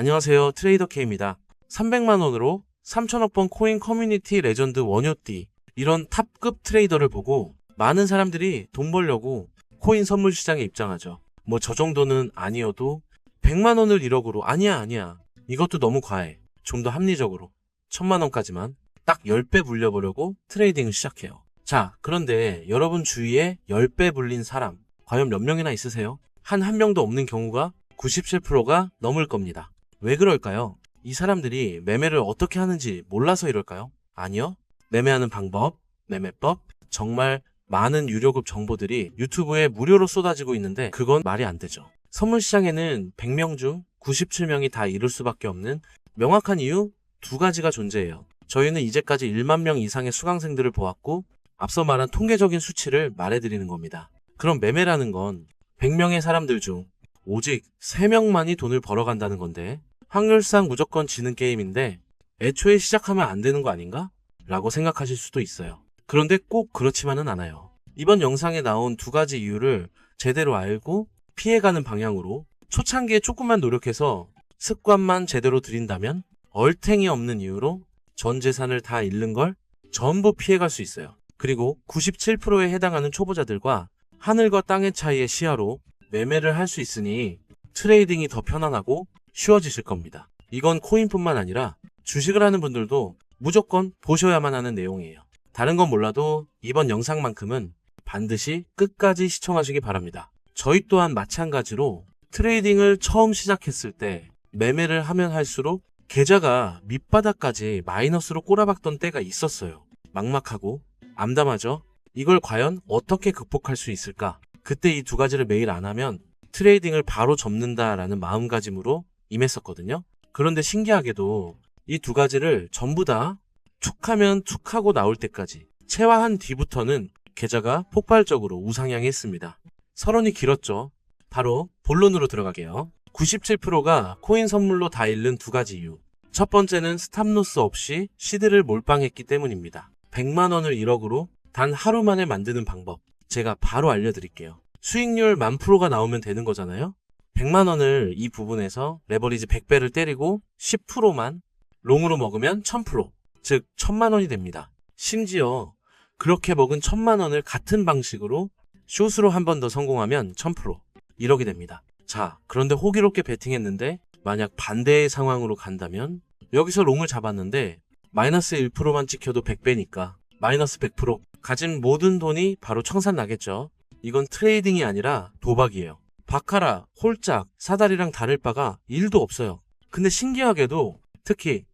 안녕하세요. 트레이더 K입니다. 300만 원으로 3천억 번 코인 커뮤니티 레전드 원효띠 이런 탑급 트레이더를 보고 많은 사람들이 돈 벌려고 코인 선물 시장에 입장하죠. 뭐 저 정도는 아니어도 100만 원을 1억으로 아니야 아니야. 이것도 너무 과해. 좀 더 합리적으로 1000만 원까지만 딱 10배 불려보려고 트레이딩을 시작해요. 자, 그런데 여러분 주위에 10배 불린 사람 과연 몇 명이나 있으세요? 한 한 명도 없는 경우가 97%가 넘을 겁니다. 왜 그럴까요? 이 사람들이 매매를 어떻게 하는지 몰라서 이럴까요? 아니요. 매매하는 방법, 매매법, 정말 많은 유료급 정보들이 유튜브에 무료로 쏟아지고 있는데 그건 말이 안 되죠. 선물 시장에는 100명 중 97명이 다 이룰 수밖에 없는 명확한 이유 두 가지가 존재해요. 저희는 이제까지 1만 명 이상의 수강생들을 보았고 앞서 말한 통계적인 수치를 말해드리는 겁니다. 그럼 매매라는 건 100명의 사람들 중 오직 3명만이 돈을 벌어간다는 건데 확률상 무조건 지는 게임인데 애초에 시작하면 안 되는 거 아닌가? 라고 생각하실 수도 있어요. 그런데 꼭 그렇지만은 않아요. 이번 영상에 나온 두 가지 이유를 제대로 알고 피해가는 방향으로 초창기에 조금만 노력해서 습관만 제대로 들인다면 얼탱이 없는 이유로 전 재산을 다 잃는 걸 전부 피해갈 수 있어요. 그리고 97%에 해당하는 초보자들과 하늘과 땅의 차이의 시야로 매매를 할 수 있으니 트레이딩이 더 편안하고 쉬워지실 겁니다. 이건 코인뿐만 아니라 주식을 하는 분들도 무조건 보셔야만 하는 내용이에요. 다른 건 몰라도 이번 영상만큼은 반드시 끝까지 시청하시기 바랍니다. 저희 또한 마찬가지로 트레이딩을 처음 시작했을 때 매매를 하면 할수록 계좌가 밑바닥까지 마이너스로 꼬라박던 때가 있었어요. 막막하고 암담하죠? 이걸 과연 어떻게 극복할 수 있을까? 그때 이 두 가지를 매일 안 하면 트레이딩을 바로 접는다라는 마음가짐으로 임했었거든요. 그런데 신기하게도 이 두 가지를 전부 다 툭하면 툭하고 나올 때까지 체화한 뒤부터는 계좌가 폭발적으로 우상향했습니다. 서론이 길었죠. 바로 본론으로 들어가게요. 97%가 코인 선물로 다 잃는 두 가지 이유. 첫 번째는 스탑로스 없이 시드를 몰빵했기 때문입니다. 100만 원을 1억으로 단 하루 만에 만드는 방법. 제가 바로 알려드릴게요. 수익률 만 프로가 나오면 되는 거잖아요? 100만 원을 이 부분에서 레버리지 100배를 때리고 10%만 롱으로 먹으면 1000%, 즉 1000만 원이 됩니다. 심지어 그렇게 먹은 1000만 원을 같은 방식으로 숏으로 한 번 더 성공하면 1000%, 1억이 됩니다. 자, 그런데 호기롭게 베팅했는데 만약 반대의 상황으로 간다면 여기서 롱을 잡았는데 마이너스 1%만 찍혀도 100배니까 마이너스 100% 가진 모든 돈이 바로 청산 나겠죠. 이건 트레이딩이 아니라 도박이에요. 바카라, 홀짝, 사다리랑 다를 바가 1도 없어요. 근데 신기하게도 특히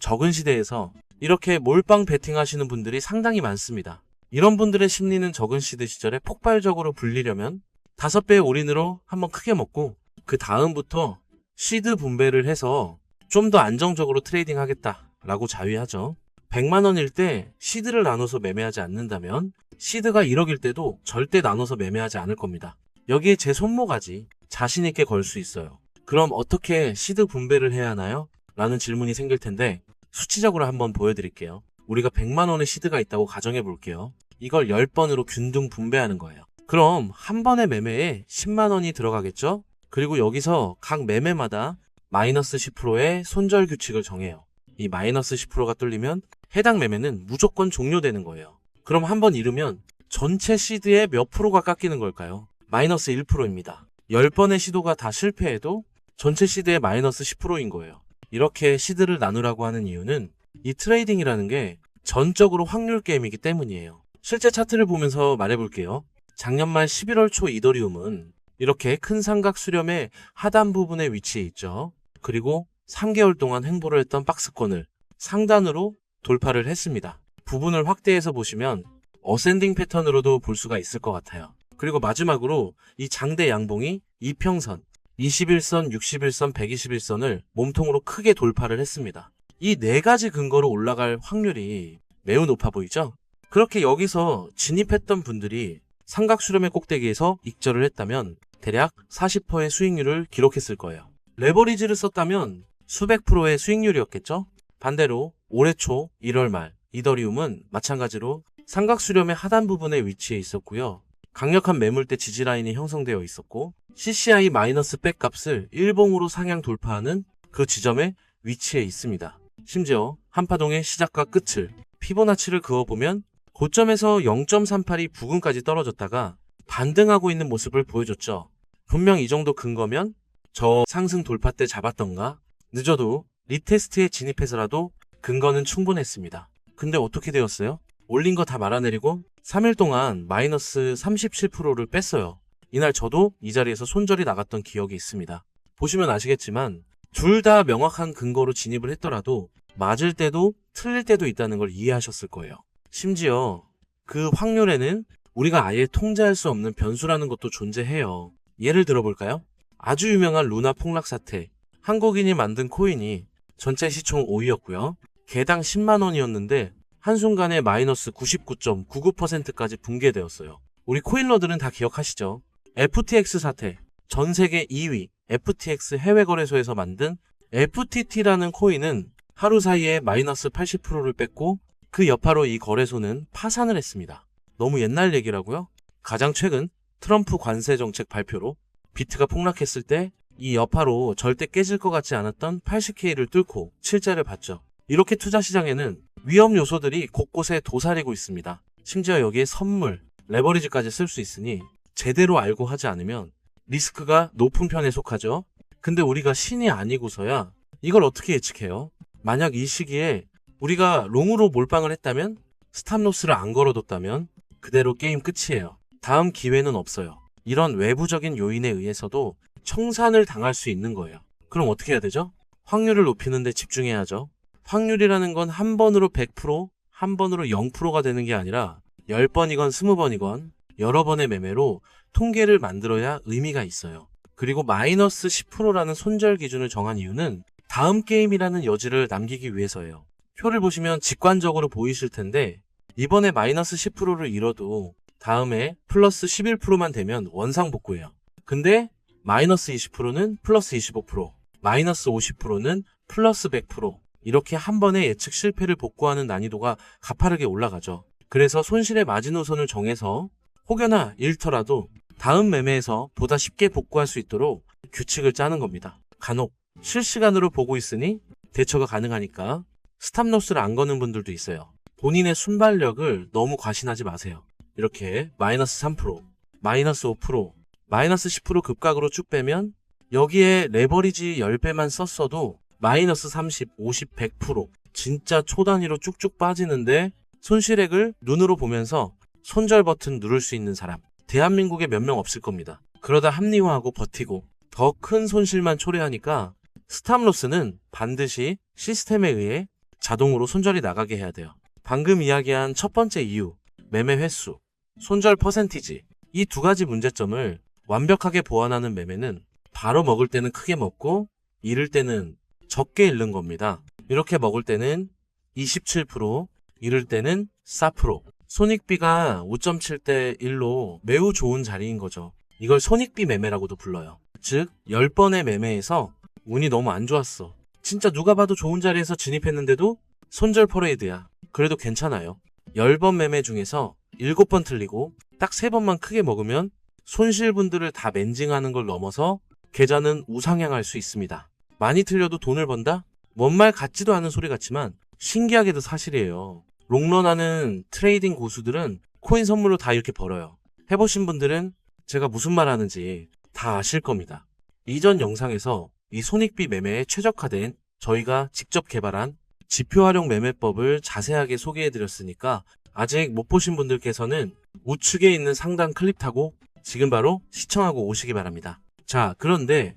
적은 시대에서 이렇게 몰빵 베팅 하시는 분들이 상당히 많습니다. 이런 분들의 심리는 적은 시대 시절에 폭발적으로 불리려면 5배의 올인으로 한번 크게 먹고 그 다음부터 시드 분배를 해서 좀 더 안정적으로 트레이딩 하겠다라고 자위하죠. 100만 원일 때 시드를 나눠서 매매하지 않는다면 시드가 1억일 때도 절대 나눠서 매매하지 않을 겁니다. 여기에 제 손모가지 자신 있게 걸 수 있어요. 그럼 어떻게 시드 분배를 해야 하나요? 라는 질문이 생길 텐데 수치적으로 한번 보여드릴게요. 우리가 100만 원의 시드가 있다고 가정해 볼게요. 이걸 10번으로 균등 분배하는 거예요. 그럼 한 번의 매매에 10만 원이 들어가겠죠? 그리고 여기서 각 매매마다 마이너스 10%의 손절 규칙을 정해요. 이 마이너스 10%가 뚫리면 해당 매매는 무조건 종료되는 거예요. 그럼 한 번 잃으면 전체 시드의 몇 프로가 깎이는 걸까요? 마이너스 1%입니다. 10번의 시도가 다 실패해도 전체 시드의 마이너스 10%인 거예요. 이렇게 시드를 나누라고 하는 이유는 이 트레이딩이라는 게 전적으로 확률 게임이기 때문이에요. 실제 차트를 보면서 말해볼게요. 작년 말 11월 초 이더리움은 이렇게 큰 삼각 수렴의 하단 부분에 위치해 있죠. 그리고 3개월 동안 횡보를 했던 박스권을 상단으로 돌파를 했습니다. 부분을 확대해서 보시면 어센딩 패턴으로도 볼 수가 있을 것 같아요. 그리고 마지막으로 이 장대 양봉이 이평선, 21선, 61선, 121선을 몸통으로 크게 돌파를 했습니다. 이 네 가지 근거로 올라갈 확률이 매우 높아 보이죠? 그렇게 여기서 진입했던 분들이 삼각수렴의 꼭대기에서 익절을 했다면 대략 40%의 수익률을 기록했을 거예요. 레버리지를 썼다면 수백 프로의 수익률이었겠죠? 반대로 올해 초 1월 말 이더리움은 마찬가지로 삼각수렴의 하단 부분에 위치해 있었고요. 강력한 매물대 지지라인이 형성되어 있었고 CCI 마이너스 백 값을 일봉으로 상향 돌파하는 그 지점에 위치해 있습니다. 심지어 한파동의 시작과 끝을 피보나치를 그어보면 고점에서 0.382 부근까지 떨어졌다가 반등하고 있는 모습을 보여줬죠. 분명 이 정도 근거면 저 상승 돌파 때 잡았던가 늦어도 리테스트에 진입해서라도 근거는 충분했습니다. 근데 어떻게 되었어요? 올린 거 다 말아내리고 3일 동안 마이너스 37%를 뺐어요. 이날 저도 이 자리에서 손절이 나갔던 기억이 있습니다. 보시면 아시겠지만 둘 다 명확한 근거로 진입을 했더라도 맞을 때도 틀릴 때도 있다는 걸 이해하셨을 거예요. 심지어 그 확률에는 우리가 아예 통제할 수 없는 변수라는 것도 존재해요. 예를 들어볼까요? 아주 유명한 루나 폭락 사태. 한국인이 만든 코인이 전체 시총 5위였고요. 개당 10만 원이었는데 한순간에 마이너스 99.99%까지 붕괴되었어요. 우리 코인러들은 다 기억하시죠? FTX 사태. 전 세계 2위 FTX 해외 거래소에서 만든 FTT라는 코인은 하루 사이에 마이너스 80%를 뺐고 그 여파로 이 거래소는 파산을 했습니다. 너무 옛날 얘기라고요? 가장 최근 트럼프 관세 정책 발표로 비트가 폭락했을 때 이 여파로 절대 깨질 것 같지 않았던 80K를 뚫고 실제를 봤죠. 이렇게 투자 시장에는 위험 요소들이 곳곳에 도사리고 있습니다. 심지어 여기에 선물, 레버리지까지 쓸 수 있으니 제대로 알고 하지 않으면 리스크가 높은 편에 속하죠. 근데 우리가 신이 아니고서야 이걸 어떻게 예측해요? 만약 이 시기에 우리가 롱으로 몰빵을 했다면 스탑로스를 안 걸어뒀다면 그대로 게임 끝이에요. 다음 기회는 없어요. 이런 외부적인 요인에 의해서도 청산을 당할 수 있는 거예요. 그럼 어떻게 해야 되죠? 확률을 높이는데 집중해야죠. 확률이라는 건 한 번으로 100%, 한 번으로 0%가 되는 게 아니라 10번이건 20번이건 여러 번의 매매로 통계를 만들어야 의미가 있어요. 그리고 마이너스 10%라는 손절 기준을 정한 이유는 다음 게임이라는 여지를 남기기 위해서예요. 표를 보시면 직관적으로 보이실 텐데 이번에 마이너스 10%를 잃어도 다음에 플러스 11%만 되면 원상복구예요. 근데 마이너스 20%는 플러스 25%, 마이너스 50%는 플러스 100% 이렇게 한 번에 예측 실패를 복구하는 난이도가 가파르게 올라가죠. 그래서 손실의 마지노선을 정해서 혹여나 잃더라도 다음 매매에서 보다 쉽게 복구할 수 있도록 규칙을 짜는 겁니다. 간혹 실시간으로 보고 있으니 대처가 가능하니까 스탑로스를 안 거는 분들도 있어요. 본인의 순발력을 너무 과신하지 마세요. 이렇게 마이너스 3%, 마이너스 5%, 마이너스 10% 급각으로 쭉 빼면 여기에 레버리지 10배만 썼어도 마이너스 30, 50, 100% 진짜 초단위로 쭉쭉 빠지는데 손실액을 눈으로 보면서 손절 버튼 누를 수 있는 사람 대한민국에 몇 명 없을 겁니다. 그러다 합리화하고 버티고 더 큰 손실만 초래하니까 스탑로스는 반드시 시스템에 의해 자동으로 손절이 나가게 해야 돼요. 방금 이야기한 첫 번째 이유, 매매 횟수, 손절 퍼센티지 이 두 가지 문제점을 완벽하게 보완하는 매매는 바로 먹을 때는 크게 먹고 잃을 때는 적게 잃는 겁니다. 이렇게 먹을 때는 27%, 잃을 때는 4%. 손익비가 5.7대 1로 매우 좋은 자리인 거죠. 이걸 손익비 매매라고도 불러요. 즉, 10번의 매매에서 운이 너무 안 좋았어. 진짜 누가 봐도 좋은 자리에서 진입했는데도 손절 퍼레이드야. 그래도 괜찮아요. 10번 매매 중에서 7번 틀리고 딱 3번만 크게 먹으면 손실분들을 다 맨징하는 걸 넘어서 계좌는 우상향할 수 있습니다. 많이 틀려도 돈을 번다? 뭔 말 같지도 않은 소리 같지만 신기하게도 사실이에요. 롱런하는 트레이딩 고수들은 코인 선물로 다 이렇게 벌어요. 해보신 분들은 제가 무슨 말 하는지 다 아실 겁니다. 이전 영상에서 이 손익비 매매에 최적화된 저희가 직접 개발한 지표 활용 매매법을 자세하게 소개해 드렸으니까 아직 못 보신 분들께서는 우측에 있는 상단 클릭 타고 지금 바로 시청하고 오시기 바랍니다. 자, 그런데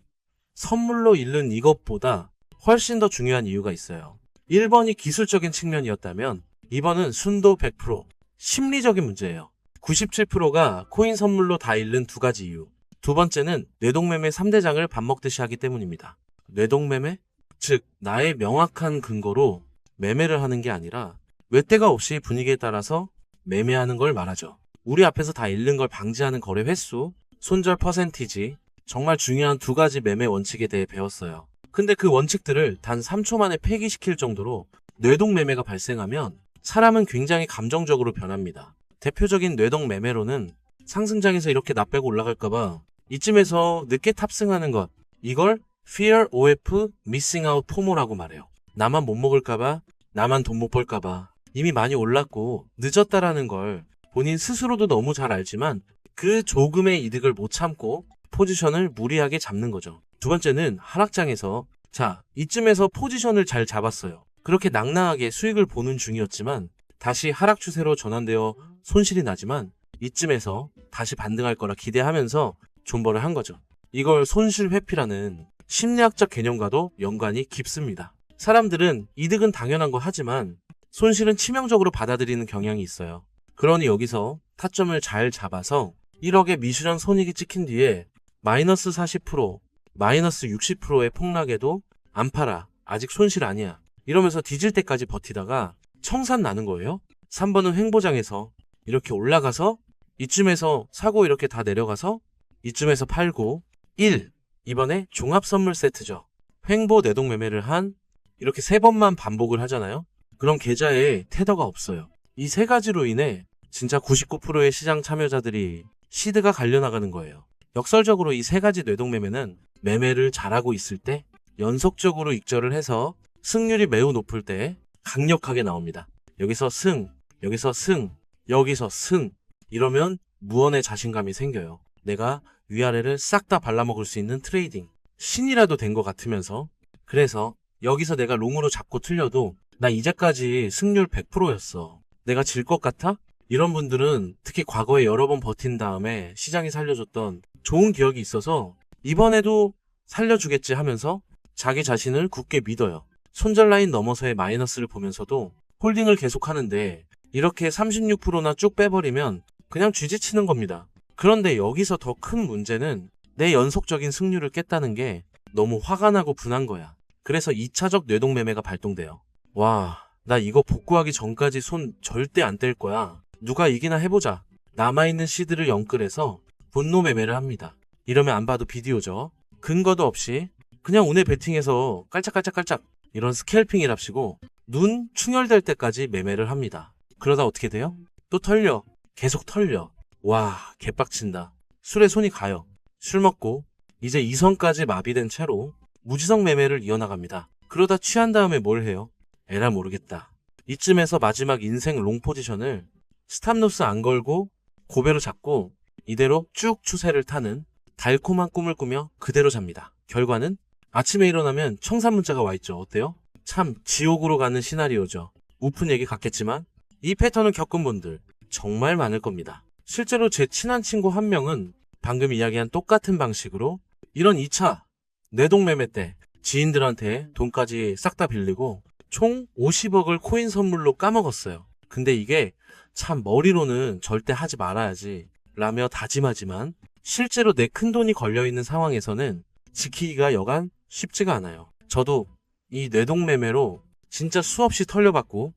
선물로 잃는 이것보다 훨씬 더 중요한 이유가 있어요. 1번이 기술적인 측면이었다면 2번은 순도 100%, 심리적인 문제예요. 97%가 코인 선물로 다 잃는 두 가지 이유. 두 번째는 뇌동매매 3대장을 밥 먹듯이 하기 때문입니다. 뇌동매매? 즉, 나의 명확한 근거로 매매를 하는 게 아니라 외대가 없이 분위기에 따라서 매매하는 걸 말하죠. 우리 앞에서 다 잃는 걸 방지하는 거래 횟수, 손절 퍼센티지, 정말 중요한 두 가지 매매 원칙에 대해 배웠어요. 근데 그 원칙들을 단 3초 만에 폐기시킬 정도로 뇌동 매매가 발생하면 사람은 굉장히 감정적으로 변합니다. 대표적인 뇌동 매매로는 상승장에서 이렇게 나 빼고 올라갈까봐 이쯤에서 늦게 탑승하는 것, 이걸 Fear OF Missing Out 포모라고 말해요. 나만 못 먹을까봐, 나만 돈 못 벌까봐 이미 많이 올랐고 늦었다라는 걸 본인 스스로도 너무 잘 알지만 그 조금의 이득을 못 참고 포지션을 무리하게 잡는 거죠. 두 번째는 하락장에서 자 이쯤에서 포지션을 잘 잡았어요. 그렇게 낭낭하게 수익을 보는 중이었지만 다시 하락 추세로 전환되어 손실이 나지만 이쯤에서 다시 반등할 거라 기대하면서 존버를 한 거죠. 이걸 손실 회피라는 심리학적 개념과도 연관이 깊습니다. 사람들은 이득은 당연한 거 하지만 손실은 치명적으로 받아들이는 경향이 있어요. 그러니 여기서 타점을 잘 잡아서 1억의 미슈련 손익이 찍힌 뒤에 마이너스 40%, 마이너스 60%의 폭락에도 안 팔아. 아직 손실 아니야. 이러면서 뒤질 때까지 버티다가 청산 나는 거예요. 3번은 횡보장에서 이렇게 올라가서 이쯤에서 사고 이렇게 다 내려가서 이쯤에서 팔고 1. 이번에 종합 선물 세트죠. 횡보 내동 매매를 한 이렇게 세 번만 반복을 하잖아요. 그럼 계좌에 테더가 없어요. 이 세 가지로 인해 진짜 99%의 시장 참여자들이 시드가 갈려나가는 거예요. 역설적으로 이 세 가지 뇌동 매매는 매매를 잘하고 있을 때 연속적으로 익절을 해서 승률이 매우 높을 때 강력하게 나옵니다. 여기서 승, 여기서 승, 여기서 승. 이러면 무언의 자신감이 생겨요. 내가 위아래를 싹 다 발라먹을 수 있는 트레이딩. 신이라도 된 것 같으면서. 그래서 여기서 내가 롱으로 잡고 틀려도 나 이제까지 승률 100%였어. 내가 질 것 같아? 이런 분들은 특히 과거에 여러 번 버틴 다음에 시장이 살려줬던 좋은 기억이 있어서 이번에도 살려주겠지 하면서 자기 자신을 굳게 믿어요. 손절 라인 넘어서의 마이너스를 보면서도 홀딩을 계속 하는데 이렇게 36%나 쭉 빼버리면 그냥 쥐지치는 겁니다. 그런데 여기서 더 큰 문제는 내 연속적인 승률을 깼다는 게 너무 화가 나고 분한 거야. 그래서 2차적 뇌동 매매가 발동돼요. 와, 나 이거 복구하기 전까지 손 절대 안 뗄 거야. 누가 이기나 해보자. 남아있는 시드를 영끌해서 분노 매매를 합니다. 이러면 안 봐도 비디오죠. 근거도 없이 그냥 운에 베팅해서 깔짝깔짝깔짝 이런 스캘핑이랍시고 눈 충혈될 때까지 매매를 합니다. 그러다 어떻게 돼요? 또 털려. 계속 털려. 와, 개빡친다. 술에 손이 가요. 술 먹고 이제 이성까지 마비된 채로 무지성 매매를 이어나갑니다. 그러다 취한 다음에 뭘 해요? 에라 모르겠다. 이쯤에서 마지막 인생 롱 포지션을 스탑로스 안 걸고 고배로 잡고 이대로 쭉 추세를 타는 달콤한 꿈을 꾸며 그대로 잡니다. 결과는 아침에 일어나면 청산 문자가 와 있죠. 어때요? 참 지옥으로 가는 시나리오죠. 우픈 얘기 같겠지만 이 패턴을 겪은 분들 정말 많을 겁니다. 실제로 제 친한 친구 한 명은 방금 이야기한 똑같은 방식으로 이런 2차 뇌동매매 때 지인들한테 돈까지 싹 다 빌리고 총 50억을 코인 선물로 까먹었어요. 근데 이게 참 머리로는 절대 하지 말아야지 라며 다짐하지만 실제로 내 큰돈이 걸려있는 상황에서는 지키기가 여간 쉽지가 않아요. 저도 이 뇌동매매로 진짜 수없이 털려봤고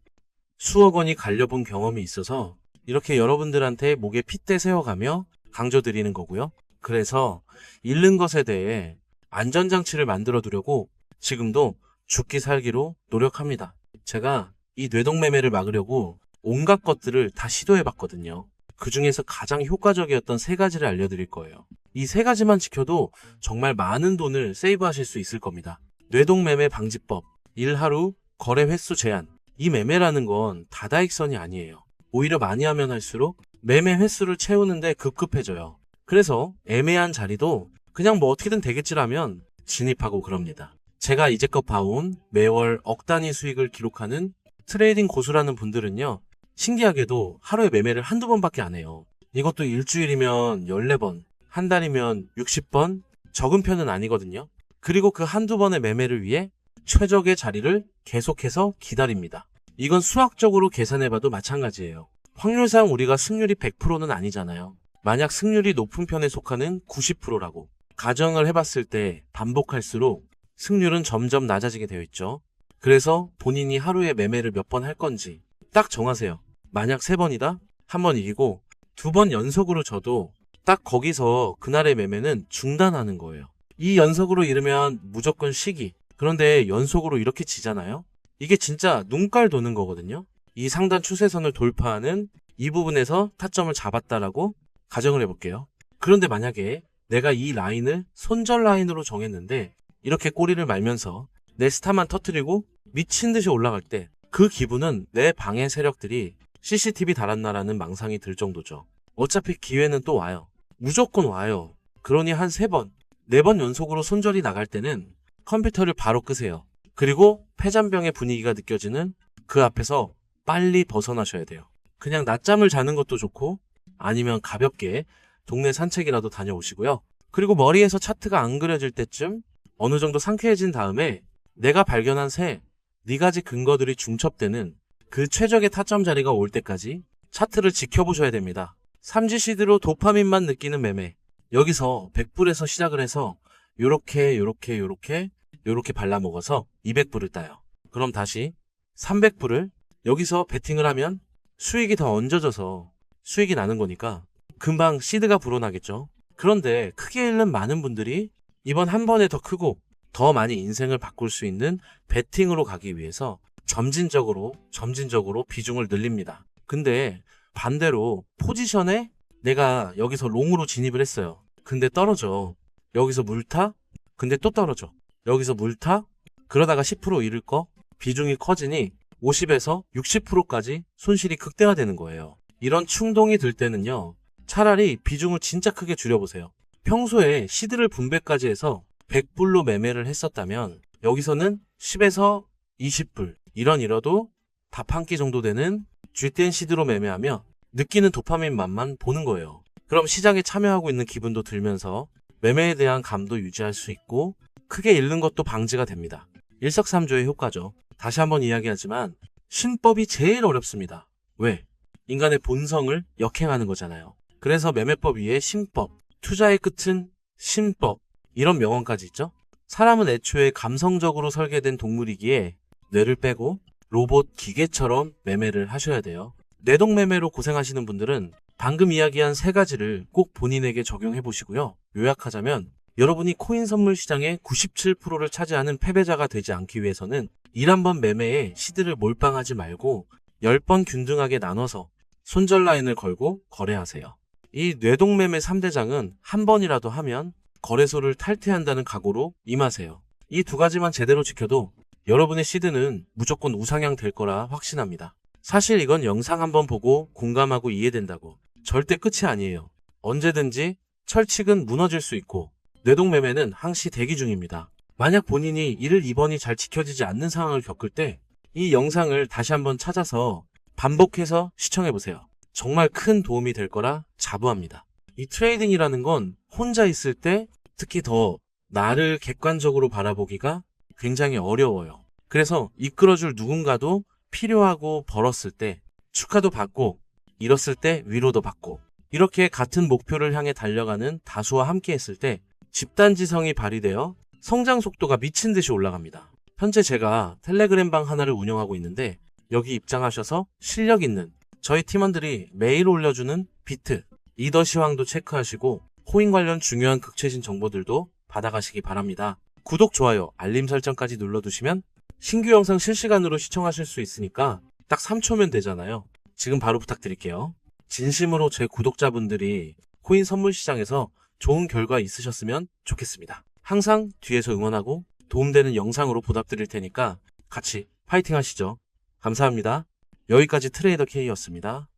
수억 원이 갈려본 경험이 있어서 이렇게 여러분들한테 목에 핏대 세워가며 강조드리는 거고요. 그래서 잃는 것에 대해 안전장치를 만들어 두려고 지금도 죽기 살기로 노력합니다. 제가 이 뇌동매매를 막으려고 온갖 것들을 다 시도해 봤거든요. 그 중에서 가장 효과적이었던 세 가지를 알려드릴 거예요. 이 세 가지만 지켜도 정말 많은 돈을 세이브 하실 수 있을 겁니다. 뇌동매매 방지법, 일하루 거래 횟수 제한. 이 매매라는 건 다다익선이 아니에요. 오히려 많이 하면 할수록 매매 횟수를 채우는데 급급해져요. 그래서 애매한 자리도 그냥 뭐 어떻게든 되겠지라면 진입하고 그럽니다. 제가 이제껏 봐온 매월 억 단위 수익을 기록하는 트레이딩 고수라는 분들은요, 신기하게도 하루에 매매를 한두 번밖에 안 해요. 이것도 일주일이면 14번, 한 달이면 60번, 적은 편은 아니거든요. 그리고 그 한두 번의 매매를 위해 최적의 자리를 계속해서 기다립니다. 이건 수학적으로 계산해봐도 마찬가지예요. 확률상 우리가 승률이 100%는 아니잖아요. 만약 승률이 높은 편에 속하는 90%라고 가정을 해봤을 때 반복할수록 승률은 점점 낮아지게 되어 있죠. 그래서 본인이 하루에 매매를 몇 번 할 건지 딱 정하세요. 만약 세 번이다? 한 번 이기고 두 번 연속으로 져도 딱 거기서 그날의 매매는 중단하는 거예요. 이 연속으로 이르면 무조건 시기. 그런데 연속으로 이렇게 지잖아요? 이게 진짜 눈깔 도는 거거든요. 이 상단 추세선을 돌파하는 이 부분에서 타점을 잡았다라고 가정을 해볼게요. 그런데 만약에 내가 이 라인을 손절 라인으로 정했는데 이렇게 꼬리를 말면서 내 스타만 터트리고 미친 듯이 올라갈 때 그 기분은 내 방해 세력들이 CCTV 달았나라는 망상이 들 정도죠. 어차피 기회는 또 와요. 무조건 와요. 그러니 한 세 번, 네 번 연속으로 손절이 나갈 때는 컴퓨터를 바로 끄세요. 그리고 폐잔병의 분위기가 느껴지는 그 앞에서 빨리 벗어나셔야 돼요. 그냥 낮잠을 자는 것도 좋고 아니면 가볍게 동네 산책이라도 다녀오시고요. 그리고 머리에서 차트가 안 그려질 때쯤 어느 정도 상쾌해진 다음에 내가 발견한 새 네 가지 근거들이 중첩되는 그 최적의 타점 자리가 올 때까지 차트를 지켜보셔야 됩니다. 삼지시드로 도파민만 느끼는 매매. 여기서 100불에서 시작을 해서 요렇게 요렇게 요렇게 요렇게 발라먹어서 200불을 따요. 그럼 다시 300불을 여기서 베팅을 하면 수익이 더 얹어져서 수익이 나는 거니까 금방 시드가 불어나겠죠. 그런데 크게 잃는 많은 분들이 이번 한 번에 더 크고 더 많이 인생을 바꿀 수 있는 베팅으로 가기 위해서 점진적으로 점진적으로 비중을 늘립니다. 근데 반대로 포지션에 내가 여기서 롱으로 진입을 했어요. 근데 떨어져. 여기서 물타? 근데 또 떨어져. 여기서 물타? 그러다가 10% 잃을 거? 비중이 커지니 50에서 60%까지 손실이 극대화되는 거예요. 이런 충동이 들 때는요. 차라리 비중을 진짜 크게 줄여보세요. 평소에 시드를 분배까지 해서 100불로 매매를 했었다면 여기서는 10에서 20불 이런 잃어도 답한끼 정도 되는 쥐땐 시드로 매매하며 느끼는 도파민 맛만 보는 거예요. 그럼 시장에 참여하고 있는 기분도 들면서 매매에 대한 감도 유지할 수 있고 크게 잃는 것도 방지가 됩니다. 일석삼조의 효과죠. 다시 한번 이야기하지만 신법이 제일 어렵습니다. 왜? 인간의 본성을 역행하는 거잖아요. 그래서 매매법 위에 신법, 투자의 끝은 신법 이런 명언까지 있죠. 사람은 애초에 감성적으로 설계된 동물이기에 뇌를 빼고 로봇 기계처럼 매매를 하셔야 돼요. 뇌동 매매로 고생하시는 분들은 방금 이야기한 세 가지를 꼭 본인에게 적용해 보시고요. 요약하자면 여러분이 코인 선물 시장의 97%를 차지하는 패배자가 되지 않기 위해서는 일 한 번 매매에 시드를 몰빵하지 말고 10번 균등하게 나눠서 손절 라인을 걸고 거래하세요. 이 뇌동매매 3대장은 한 번이라도 하면 거래소를 탈퇴한다는 각오로 임하세요. 이 두 가지만 제대로 지켜도 여러분의 시드는 무조건 우상향 될 거라 확신합니다. 사실 이건 영상 한번 보고 공감하고 이해된다고 절대 끝이 아니에요. 언제든지 철칙은 무너질 수 있고 뇌동매매는 항시 대기 중입니다. 만약 본인이 1, 2번이 잘 지켜지지 않는 상황을 겪을 때 이 영상을 다시 한번 찾아서 반복해서 시청해보세요. 정말 큰 도움이 될 거라 자부합니다. 이 트레이딩이라는 건 혼자 있을 때 특히 더 나를 객관적으로 바라보기가 굉장히 어려워요. 그래서 이끌어줄 누군가도 필요하고 벌었을 때 축하도 받고 잃었을 때 위로도 받고 이렇게 같은 목표를 향해 달려가는 다수와 함께 했을 때 집단지성이 발휘되어 성장 속도가 미친 듯이 올라갑니다. 현재 제가 텔레그램 방 하나를 운영하고 있는데 여기 입장하셔서 실력 있는 저희 팀원들이 매일 올려주는 비트, 이더 시황도 체크하시고 코인 관련 중요한 극최신 정보들도 받아가시기 바랍니다. 구독, 좋아요, 알림 설정까지 눌러두시면 신규 영상 실시간으로 시청하실 수 있으니까 딱 3초면 되잖아요. 지금 바로 부탁드릴게요. 진심으로 제 구독자분들이 코인 선물 시장에서 좋은 결과 있으셨으면 좋겠습니다. 항상 뒤에서 응원하고 도움되는 영상으로 보답드릴 테니까 같이 파이팅 하시죠. 감사합니다. 여기까지 트레이더 K였습니다.